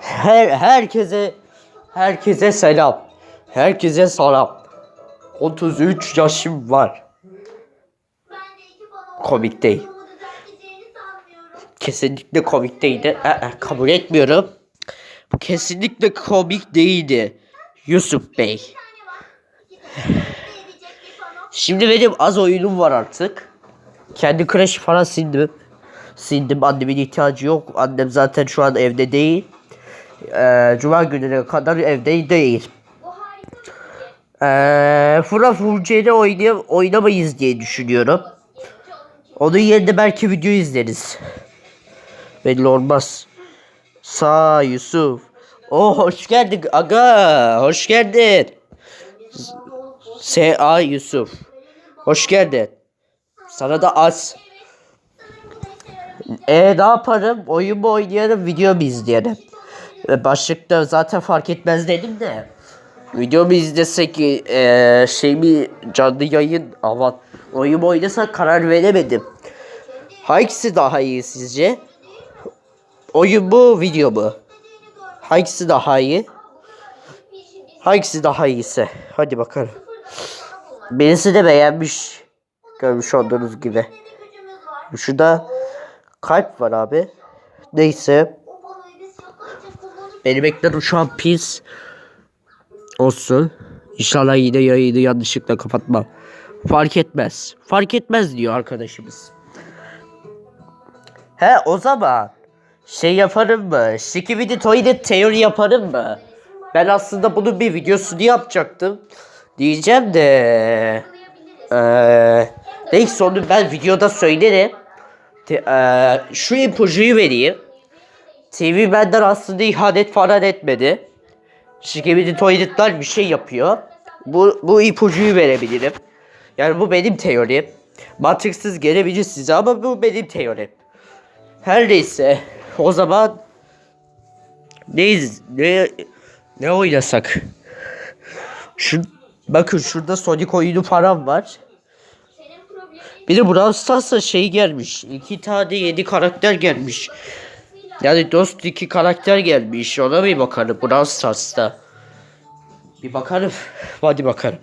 Her, herkese herkese selam. Herkese selam. 33 yaşım var. Komik değil. Kesinlikle komik değildi. Ee, kabul etmiyorum. Bu kesinlikle komik değildi. Yusuf Bey. Şimdi benim az oyunum var artık. Kendi Crash falan sildim. Sildim annemin ihtiyacı yok. Annem zaten şu an evde değil. Ee, Cuma gününe kadar evde değil. Ee, Fura Furca'yı oynay oynamayız diye düşünüyorum. Onun yerine belki video izleriz. Belli olmaz. Sağ Yusuf. Oh hoş geldin aga. Hoş geldin. S.A. Yusuf. Hoş geldin. Sana da az. E ne yaparım? Oyun mu oynayalım, video mu izleyelim? E, Başlıkta zaten fark etmez dedim de. Video mu izlesek, e, şey mi canlı yayın, aman oyun mu oynasak karar veremedim. Hangisi daha iyi sizce? Oyun mu, video mu? Hangisi daha iyi? Hangisi daha iyiyse? Hadi bakalım. Birisi de beğenmiş. Görmüş olduğunuz gibi. Şurada kalp var abi. Neyse. Ekranım şu an pis. Olsun. İnşallah yine yayını yanlışlıkla kapatmam. Fark etmez. Fark etmez diyor arkadaşımız. He o zaman şey yaparım mı? Skibidi Toilet teori yaparım mı? Ben aslında bunun bir videosunu yapacaktım. Diyeceğim de... Eee... Neyse onu ben videoda söylerim. Te- eee, şu ipucuyu vereyim. TV benden aslında ihanet falan etmedi. Skibidi Toilet'lar bir şey yapıyor. Bu, bu ipucuyu verebilirim. Yani bu benim teorim. Mantıksız gelebilir size ama bu benim teorim. Her neyse o zaman ne ne ne oynasak? Şu bakın şurada Sonic oyunu falan var. Bir de Brawl Stars'a şey gelmiş. iki tane yeni karakter gelmiş. Yani dost iki karakter gelmiş. Ona bir bakalım Brawl Stars'ta. Bir bakalım. Hadi bakalım.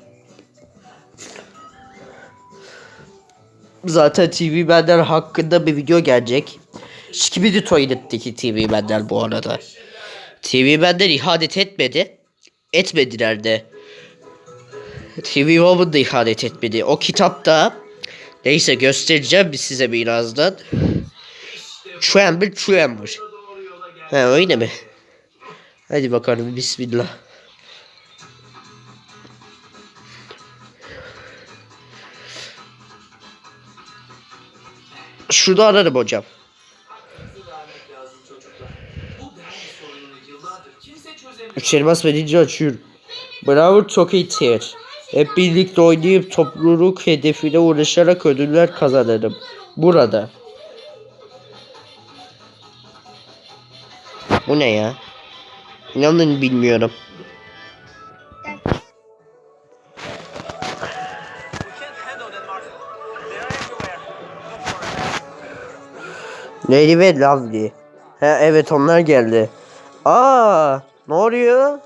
Zaten TV Bender hakkında bir video gelecek. Skibidi Toilet'teki TV Bender bu arada. TV Bender ihanet etmedi. Etmediler de. TV Woman da ihanet etmedi. O kitapta neyse göstereceğim size birazdan. Tremble Tremble. Ha öyle mi? Hadi bakalım bismillah. Şurada ararım hocam. Üç elmas verince açıyorum. Bravo çok iyi tier. Hep birlikte oynayıp topluluk hedefine uğraşarak ödüller kazanırım. Burada. Ne ya? İnanın bilmiyorum. Lady ve Lovely. He evet onlar geldi. Aa, ne oluyor?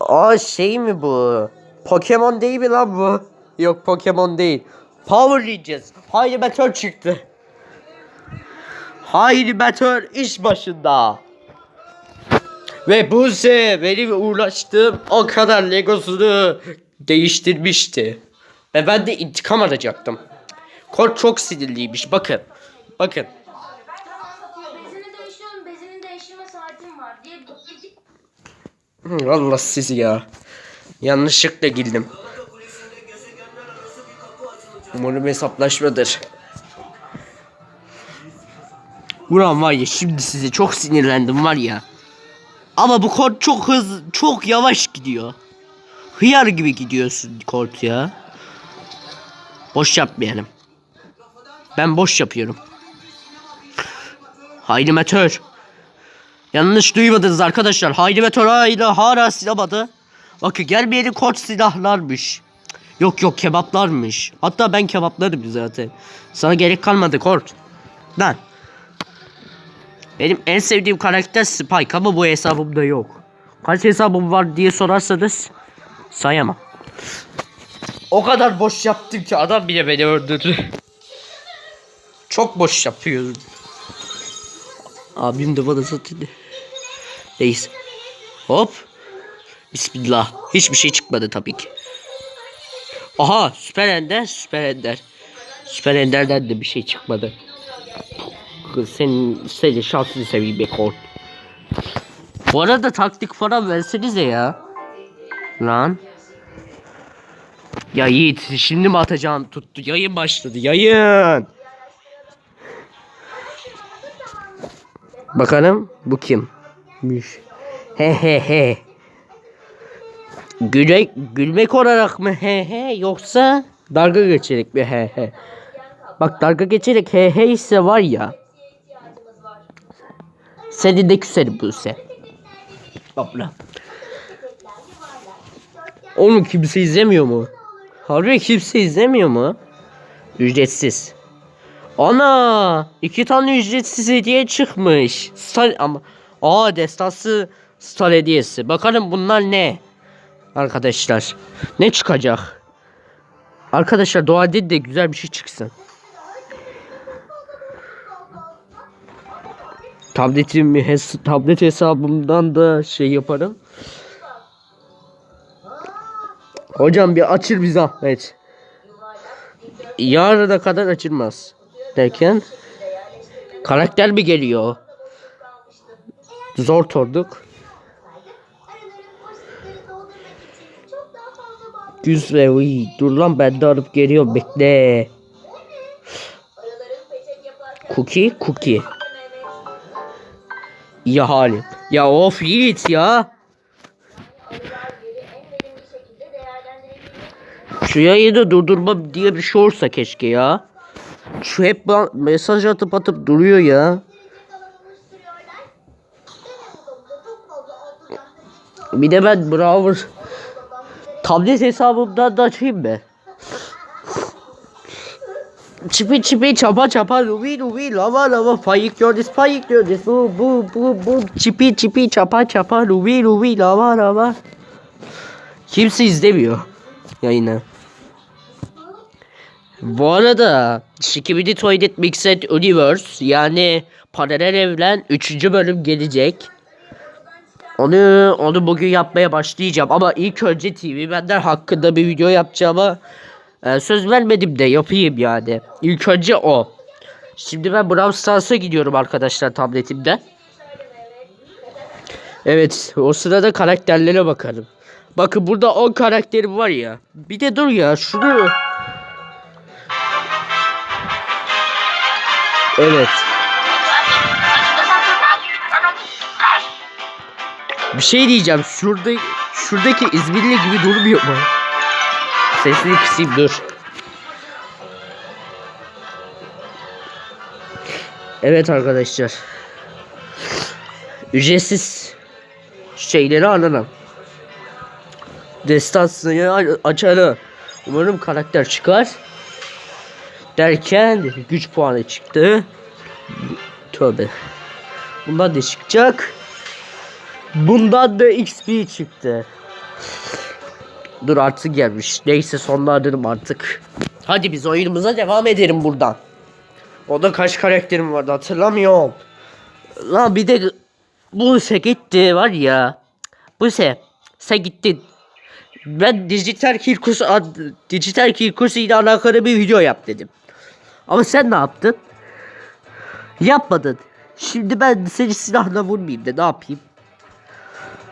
Aa şey mi bu? Pokemon değil mi lan bu? Yok Pokemon değil. Power Rangers. Haydi Meteor çıktı. Haydi Meteor iş başında. Ve Buse benim uğraştığım o kadar Legosunu değiştirmişti. Ve ben de intikam alacaktım. Kort çok sinirliymiş bakın. Bakın. Allah sizi ya. Yanlışlıkla girdim. Umarım hesaplaşmadır. Ulan var ya şimdi size çok sinirlendim var ya. Ama bu kort çok hız, çok yavaş gidiyor. Hıyar gibi gidiyorsun kort ya. Boş yapmayalım. Ben boş yapıyorum. Haydi Meteor. Yanlış duymadınız arkadaşlar. Haydi Meteor hala, hala silahmadı. Bakın gelmeyeni kort silahlarmış. Yok yok kebaplarmış. Hatta ben kebaplarım zaten. Sana gerek kalmadı kort. Lan. Benim en sevdiğim karakter Spike ama bu hesabımda yok. Kaç hesabım var diye sorarsanız sayamam. O kadar boş yaptım ki adam bile beni öldürdü. Çok boş yapıyorum. Abim de bana zaten. Neyse. Hop. Bismillah. Hiçbir şey çıkmadı tabii ki. Aha süper ender süper ender. Süper enderden de bir şey çıkmadı. Senin seni şansını seveyim be kort. Bu arada taktik falan versenize ya. Lan. Ya Yiğit şimdi mi atacağın tuttu? Yayın başladı yayın. Bakalım bu kim? He he he. Güle, gülmek olarak mı he he yoksa dalga geçerek mi he he? Bak dalga geçerek he he ise var ya. Seni de küserim bu se. Abla. Onu kimse izlemiyor mu? Harbi kimse izlemiyor mu? Ücretsiz. Ana! iki tane ücretsiz hediye çıkmış. Star ama aa destansı star hediyesi. Bakalım bunlar ne? Arkadaşlar ne çıkacak? Arkadaşlar dua edin de güzel bir şey çıksın. Tabletim hes tablet hesabımdan da şey yaparım. Hocam bir açır bir zahmet. Yarına kadar açılmaz. Derken karakter mi geliyor? Zor torduk. Güz ve uy. Dur lan ben de alıp geliyorum bekle. Cookie, cookie. Ya halim. Ya of Yiğit ya. Şu yayını durdurma diye bir şey olsa keşke ya. Şu hep mesaj atıp atıp duruyor ya. Bir de ben Browser tablet hesabımdan da açayım mı? Çipi çipi çapa çapa rubi rubi lava lava fayık gördüz fayık gördüz bu bu bu bu çipi çipi çapa çapa rubi rubi lava lava Kimse izlemiyor yayını. Bu arada Skibidi Toilet Mixed Universe yani paralel evren 3. bölüm gelecek. Onu onu bugün yapmaya başlayacağım ama ilk önce TV benden hakkında bir video yapacağıma e, söz vermedim de yapayım yani. İlk önce o. Şimdi ben Brawl Stars'a gidiyorum arkadaşlar tabletimden. Evet o sırada karakterlere bakarım. Bakın burada 10 karakterim var ya. Bir de dur ya şunu. Evet. Bir şey diyeceğim. Şurada şuradaki İzmirli gibi durmuyor mu? Sesini kısayım dur. Evet arkadaşlar. Ücretsiz şeyleri alalım. Destansını açalım. Umarım karakter çıkar. Derken güç puanı çıktı. Tövbe. Bundan da çıkacak. Bundan da XP çıktı. Dur artık gelmiş. Neyse sonlandırdım artık. Hadi biz oyunumuza devam edelim buradan. O da kaç karakterim vardı hatırlamıyorum. Lan bir de bu se gitti var ya. Bu se sen gittin. Ben dijital kirkus dijital kirkus ile alakalı bir video yap dedim. Ama sen ne yaptın? Yapmadın. Şimdi ben seni silahla vurmayayım da ne yapayım?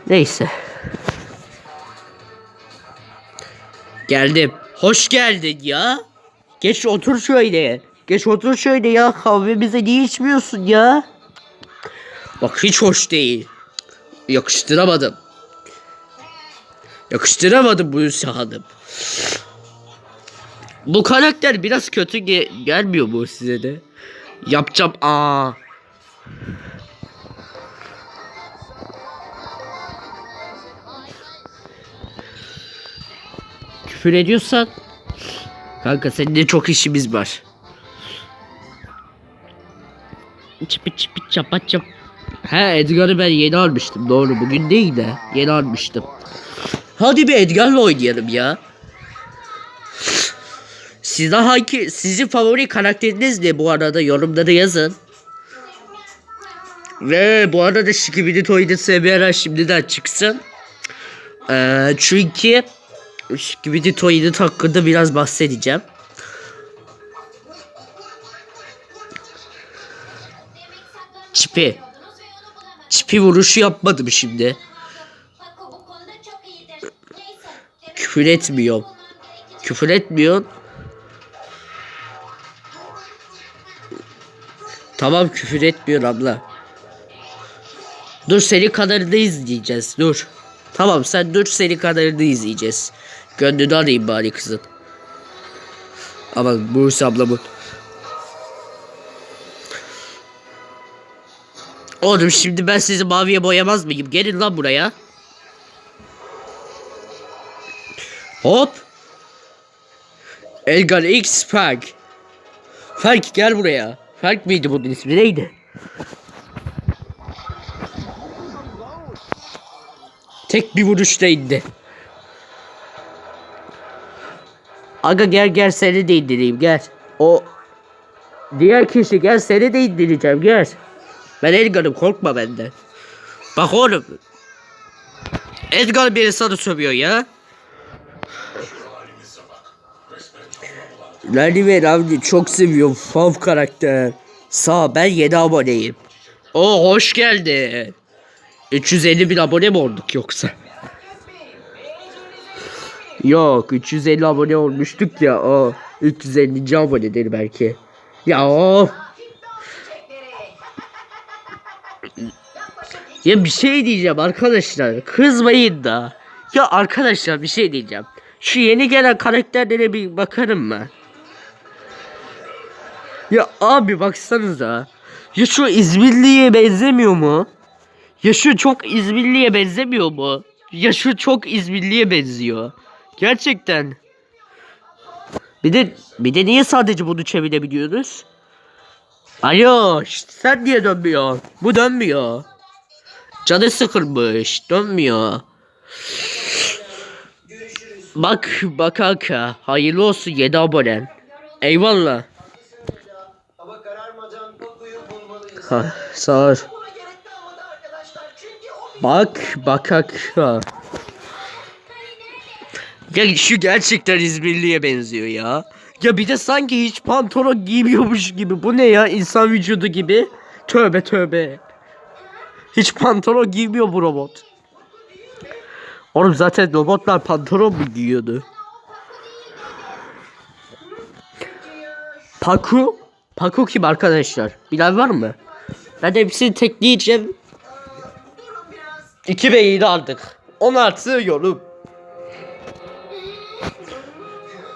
Neyse. Geldim. Hoş geldin ya. Geç otur şöyle. Geç otur şöyle ya. Kahvemize niye içmiyorsun ya? Bak hiç hoş değil. Yakıştıramadım. Yakıştıramadım bu Hanım. Bu karakter biraz kötü ge- gelmiyor mu size de? Yapacağım aa. Küfür ediyorsan kanka seninle çok işimiz var. Çipi çipi çapa çap. He Edgar'ı ben yeni almıştım doğru bugün değil de yeni almıştım. Hadi bir Edgar'la oynayalım ya. Sizden hangi sizin favori karakteriniz ne bu arada yorumlara yazın. Ve bu arada Şikibidi Toy'da sevmeyenler şimdiden çıksın. Ee, çünkü Şikibidi Toy'da hakkında biraz bahsedeceğim. Çipi. Çipi vuruşu yapmadım şimdi. Küfür etmiyorum. Küfür etmiyorsun. Tamam küfür etmiyor abla. Dur seni kadarını izleyeceğiz dur. Tamam sen dur seni kadarını izleyeceğiz. Gönlünü arayayım bari kızın. Aman Buse ablamın. Oğlum şimdi ben sizi maviye boyamaz mıyım? Gelin lan buraya. Hop. Elgar X Fark. Fark gel buraya. Fark mıydı bunun ismi neydi? Tek bir vuruşta indi. Aga gel gel seni de indireyim gel. O diğer kişi gel seni de indireceğim gel. Ben Edgar'ım korkma benden. Bak oğlum. Edgar beni sana sövüyor ya. Lali ve Ravni çok seviyorum. Fav karakter. Sağ ben yeni aboneyim. O hoş geldi. 350 bin abone mi olduk yoksa? Yok 350 abone olmuştuk ya o 350. abonedir belki. Ya. Ya bir şey diyeceğim arkadaşlar. Kızmayın da. Ya arkadaşlar bir şey diyeceğim. Şu yeni gelen karakterlere bir bakarım mı? Ya abi baksanıza. Ya şu İzmirli'ye benzemiyor mu? Ya şu çok İzmirli'ye benzemiyor mu? Ya şu çok İzmirli'ye benziyor. Gerçekten. Bir de bir de niye sadece bunu çevirebiliyoruz? Alo, şşt, sen niye dönmüyor? Bu dönmüyor. Canı sıkılmış, dönmüyor. Bak, bak kanka, hayırlı olsun 7 abonen. Eyvallah. Ha, sağ ol. Bak bakak ha. Ya şu gerçekten İzmirli'ye benziyor ya. Ya bir de sanki hiç pantolon giymiyormuş gibi. Bu ne ya insan vücudu gibi. Tövbe tövbe. Hiç pantolon giymiyor bu robot. Oğlum zaten robotlar pantolon mu giyiyordu? Paku? Paku kim arkadaşlar? Bilen var mı? Ben hepsini tekleyeceğim. 2 ve 7 aldık. 16 yorum.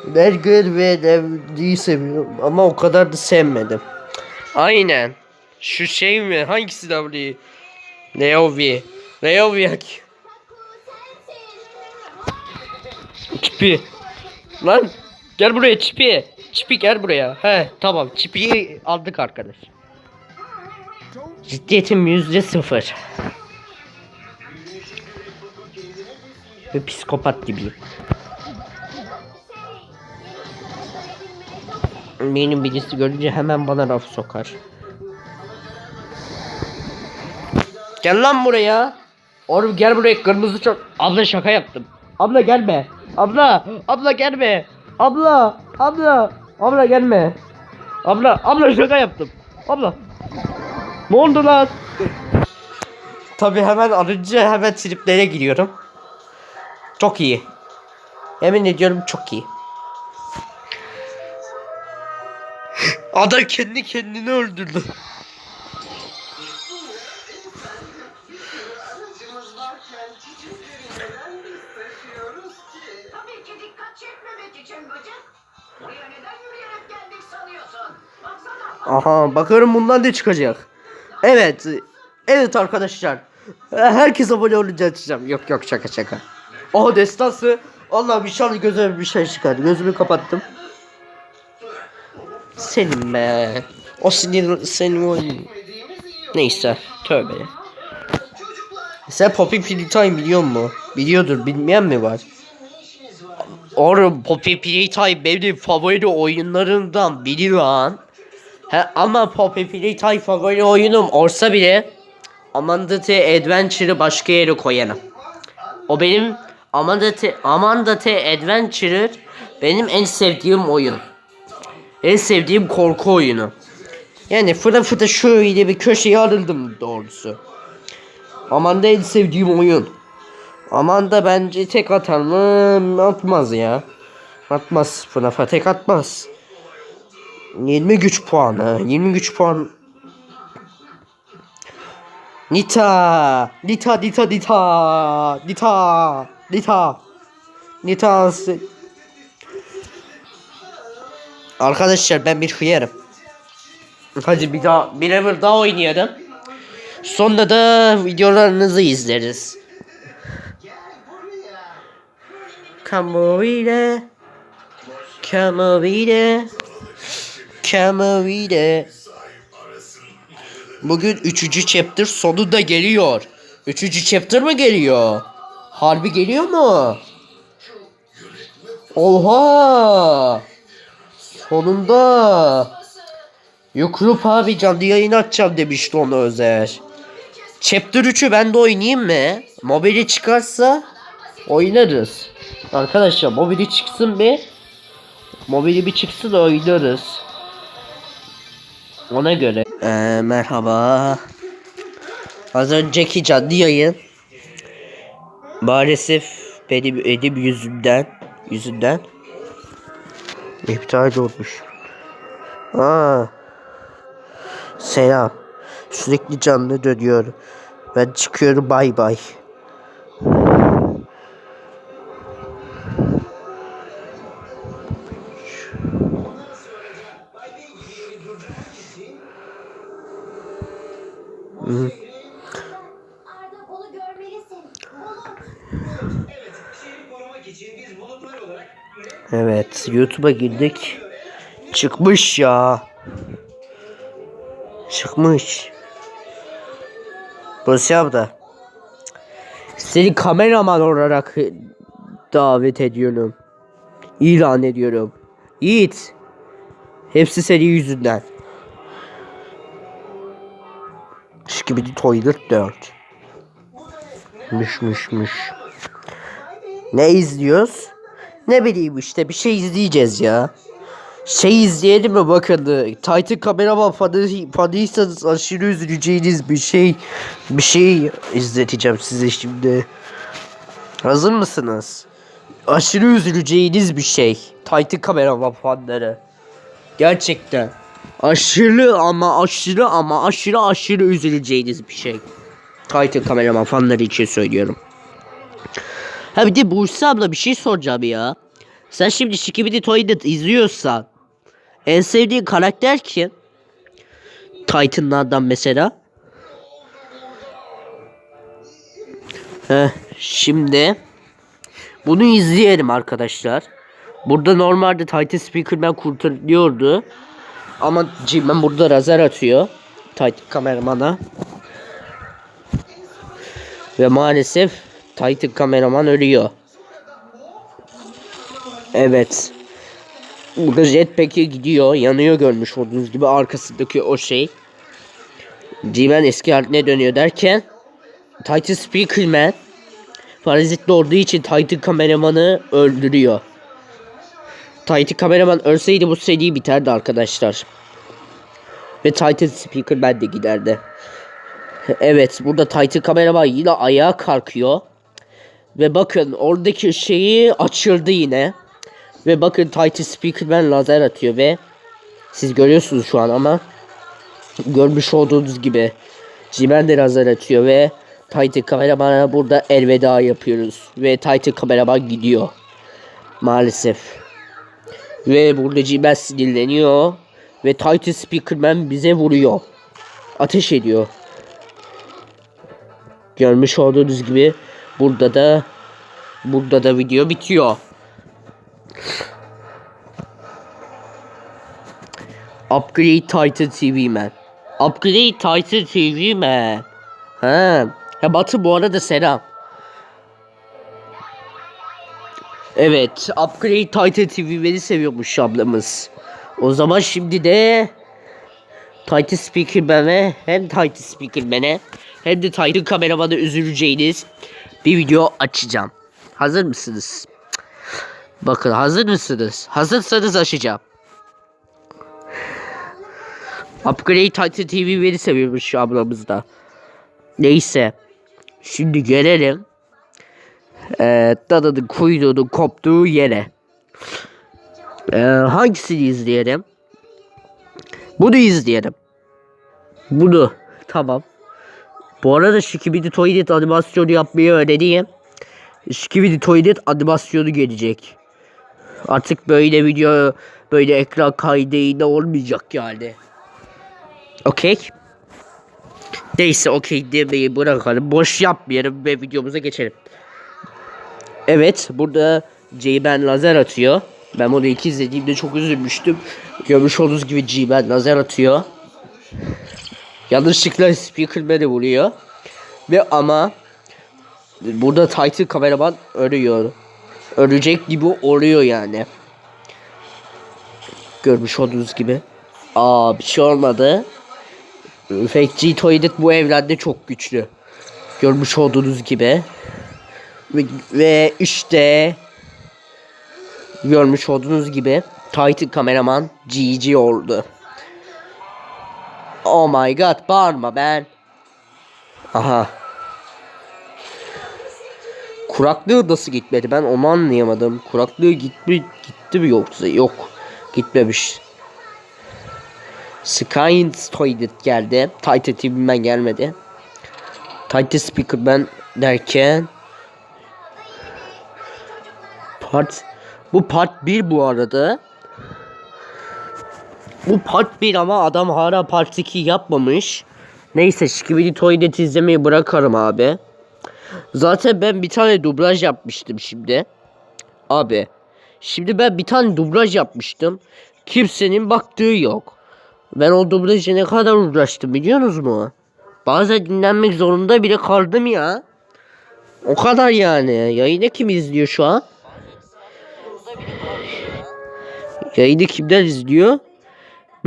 Berger ve seviyorum ama o kadar da sevmedim. Aynen. Şu şey mi? Hangisi Devli? Leovi. Leovi. Çipi. Lan gel buraya Çipi. Çipi gel buraya. He tamam Çipi'yi aldık arkadaş. Ciddiyetim yüzde sıfır. Ve psikopat gibiyim. Benim birisi görünce hemen bana laf sokar. Gel lan buraya. Oğlum gel buraya kırmızı çok. Abla şaka yaptım. Abla gelme. Abla. Abla gelme. Abla. Abla. Abla gelme. Abla. Abla şaka yaptım. Abla. Ne oldu lan? Tabi hemen arınca hemen triplere giriyorum. Çok iyi. Emin ediyorum çok iyi. Yürüyerek geldik sanıyorsun? Baksana. Aha bakalım bundan ne çıkacak. Evet. Evet arkadaşlar. Herkes abone olunca açacağım. Yok yok şaka şaka. O destansı. Allah'ım inşallah gözüme bir şey çıkar. Gözümü kapattım. Senin be. O sinir senin o. Neyse tövbe. Sen Poppy Playtime biliyor mu? Biliyordur bilmeyen mi var? Oğlum Poppy Playtime benim favori oyunlarımdan biri lan. He, ama Poppy Playtime favori oyunum olsa bile Amanda T Adventure'ı başka yere koyarım. O benim Amanda T, Amanda T Adventure benim en sevdiğim oyun. En sevdiğim korku oyunu. Yani fıra fıra şöyle bir köşeye arıldım doğrusu. Amanda en sevdiğim oyun. Amanda bence tek atar mı? Atmaz ya. Atmaz. FNAF'a tek atmaz. 20 güç puanı. 20 güç puan. Nita. Nita, Nita, Nita. Nita. Nita. Nita. Arkadaşlar ben bir hıyarım. Hadi bir daha bir level daha oynayalım. Sonra da videolarınızı izleriz. Over Come over Bugün üçüncü chapter sonu da geliyor. Üçüncü chapter mı geliyor? Harbi geliyor mu? Oha! Sonunda. Yukrup abi canlı yayın açacağım demişti onu Özer. Chapter 3'ü ben de oynayayım mı? Mobili çıkarsa oynarız. Arkadaşlar mobili çıksın bir. Mobili bir çıksın oynarız. Ona göre. Ee, merhaba. Az önceki canlı yayın maalesef benim elim yüzünden yüzünden iptal olmuş. Aa. Selam. Sürekli canlı dönüyor. Ben çıkıyorum bay bay. YouTube'a girdik. Çıkmış ya. Çıkmış. Burası abla. Seni kameraman olarak davet ediyorum. İlan ediyorum. Yiğit. Hepsi senin yüzünden. Skibidi Toilet 4. Mış mış mış. Ne izliyoruz? Ne bileyim işte bir şey izleyeceğiz ya. Şey izleyelim mi bakın. Titan kameraman fanı, fanıysanız aşırı üzüleceğiniz bir şey bir şey izleteceğim size şimdi. Hazır mısınız? Aşırı üzüleceğiniz bir şey. Titan kameraman fanları. Gerçekten. Aşırı ama aşırı ama aşırı aşırı üzüleceğiniz bir şey. Titan kameraman fanları için söylüyorum. Ha bir de Buse abla bir şey soracağım ya. Sen şimdi Şikibidi Toilet izliyorsan en sevdiğin karakter kim? Titan'lardan mesela. Heh, şimdi bunu izleyelim arkadaşlar. Burada normalde Titan Speakerman kurtarılıyordu. Ama G-Man burada lazer atıyor. Titan kameramana. Ve maalesef Titan kameraman ölüyor. Evet. Burada jetpack'e gidiyor. Yanıyor görmüş olduğunuz gibi arkasındaki o şey. G-Man eski haline dönüyor derken Titan Speakerman parazitli olduğu için Titan kameramanı öldürüyor. Titan kameraman ölseydi bu seri biterdi arkadaşlar. Ve Titan Speakerman de giderdi. Evet burada Titan kameraman yine ayağa kalkıyor. Ve bakın oradaki şeyi açıldı yine. Ve bakın Titan Speakerman lazer atıyor ve siz görüyorsunuz şu an ama görmüş olduğunuz gibi Cimen de lazer atıyor ve Titan kameramana burada elveda yapıyoruz. Ve Titan kameraman gidiyor. Maalesef. Ve burada Cimen sinirleniyor. Ve Titan Speakerman bize vuruyor. Ateş ediyor. Görmüş olduğunuz gibi burada da burada da video bitiyor. Upgrade Titan TV Man. Upgrade Titan TV mi? Ha. Ya Batı bu arada selam. Evet, Upgrade Titan TV beni seviyormuş ablamız. O zaman şimdi de Titan Speakerman'e hem Titan Speakerman'e hem de Titan kameraman'a üzüleceğiniz bir video açacağım. Hazır mısınız? Bakın hazır mısınız? Hazırsanız açacağım. Upgrade Titan TV beni seviyormuş ablamız da. Neyse. Şimdi gelelim. Eee Dada'nın kuyruğunun koptuğu yere. Eee hangisini izleyelim? Bunu izleyelim. Bunu. Tamam. Bu arada Skibidi Toilet animasyonu yapmayı öğreneyim. Skibidi Toilet animasyonu gelecek. Artık böyle video böyle ekran kaydıyla olmayacak yani. Okey. Neyse okey demeyi bırakalım. Boş yapmayalım ve videomuza geçelim. Evet burada J-Ben lazer atıyor. Ben bunu ilk izlediğimde çok üzülmüştüm. Görmüş olduğunuz gibi J-Ben lazer atıyor. Yanlışlıkla Speakerman'i vuruyor. Ve ama burada Titan kameraman ölüyor. Ölecek gibi oluyor yani. Görmüş olduğunuz gibi. Aa bir şey olmadı. Fake G Toilet bu evrende çok güçlü. Görmüş olduğunuz gibi. Ve, ve işte görmüş olduğunuz gibi Titan kameraman GG oldu. Oh my god bağırma ben. Aha. Kuraklığı nasıl gitmedi ben onu anlayamadım. Kuraklığı gitti, gitti mi yoksa yok. Gitmemiş. Skynes Toilet geldi. Titan TV'men gelmedi. Titan Speakerman derken Part bu part 1 bu arada. Bu part 1 ama adam hala part 2 yapmamış. Neyse Skibidi Toilet izlemeyi bırakarım abi. Zaten ben bir tane dublaj yapmıştım şimdi. Abi. Şimdi ben bir tane dublaj yapmıştım. Kimsenin baktığı yok. Ben o dublajı ne kadar uğraştım biliyorsunuz mu? Bazen dinlenmek zorunda bile kaldım ya. O kadar yani. Yayını kim izliyor şu an? Yayını kimler izliyor?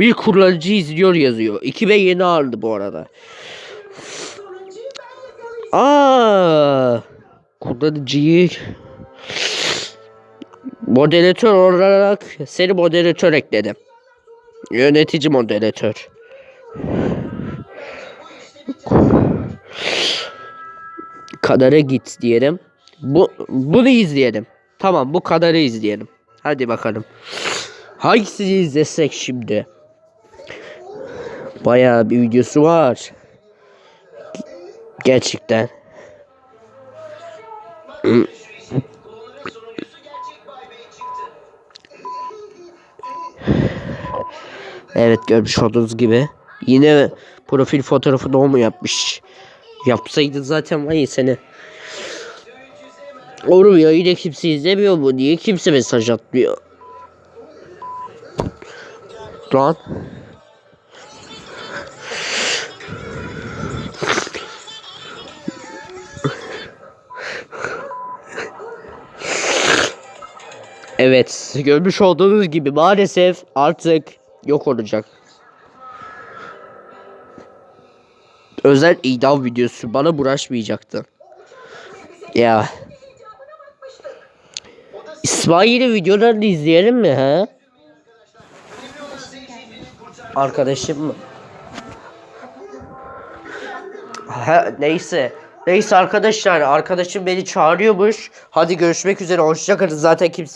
Bir kullanıcı izliyor yazıyor. 2 ve yeni aldı bu arada. Aa, kullanıcıyı moderatör olarak seni moderatör ekledim. Yönetici moderatör. Kadara git diyelim. Bu bunu izleyelim. Tamam bu kadarı izleyelim. Hadi bakalım. Hangisini izlesek şimdi? Bayağı bir videosu var. Gerçekten. Evet görmüş olduğunuz gibi. Yine profil fotoğrafını o mu yapmış? Yapsaydı zaten vay seni. Oğlum ya yine kimse izlemiyor mu? Niye kimse mesaj atmıyor? Lan. Evet, görmüş olduğunuz gibi maalesef artık yok olacak. Özel idam videosu bana bulaşmayacaktı. Ya. İsmail'in videolarını izleyelim mi ha? Arkadaşım mı? Ha, neyse. Neyse arkadaşlar arkadaşım beni çağırıyormuş. Hadi görüşmek üzere hoşçakalın zaten kimse